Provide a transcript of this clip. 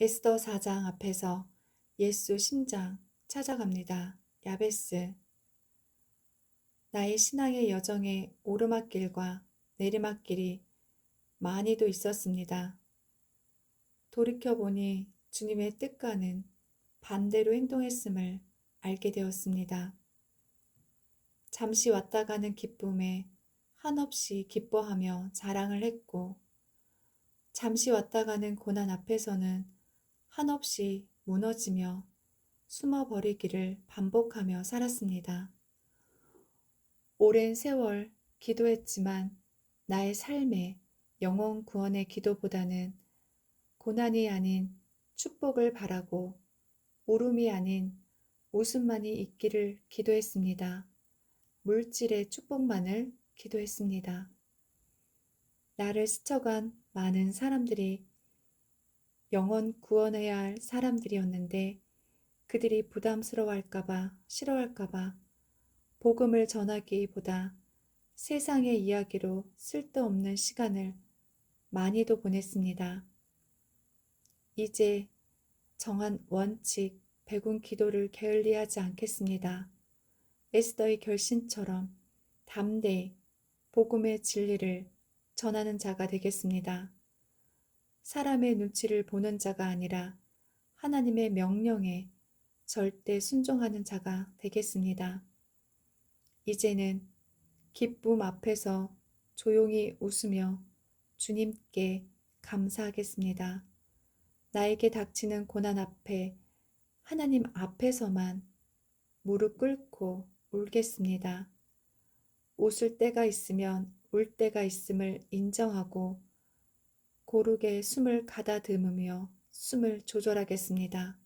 에스더 4장 앞에서 예수 심장 찾아갑니다. 야베스. 나의 신앙의 여정에 오르막길과 내리막길이 많이도 있었습니다. 돌이켜보니 주님의 뜻과는 반대로 행동했음을 알게 되었습니다. 잠시 왔다 가는 기쁨에 한없이 기뻐하며 자랑을 했고, 잠시 왔다 가는 고난 앞에서는 한없이 무너지며 숨어버리기를 반복하며 살았습니다. 오랜 세월 기도했지만 나의 삶의 영원 구원의 기도보다는 고난이 아닌 축복을 바라고 울음이 아닌 웃음만이 있기를 기도했습니다. 물질의 축복만을 기도했습니다. 나를 스쳐간 많은 사람들이 영원 구원해야 할 사람들이었는데 그들이 부담스러워할까봐 싫어할까봐 복음을 전하기보다 세상의 이야기로 쓸데없는 시간을 많이도 보냈습니다. 이제 정한 원칙, 백운 기도를 게을리하지 않겠습니다. 에스더의 결심처럼 담대히 복음의 진리를 전하는 자가 되겠습니다. 사람의 눈치를 보는 자가 아니라 하나님의 명령에 절대 순종하는 자가 되겠습니다. 이제는 기쁨 앞에서 조용히 웃으며 주님께 감사하겠습니다. 나에게 닥치는 고난 앞에 하나님 앞에서만 무릎 꿇고 울겠습니다. 웃을 때가 있으면 울 때가 있음을 인정하고 고르게 숨을 가다듬으며 숨을 조절하겠습니다.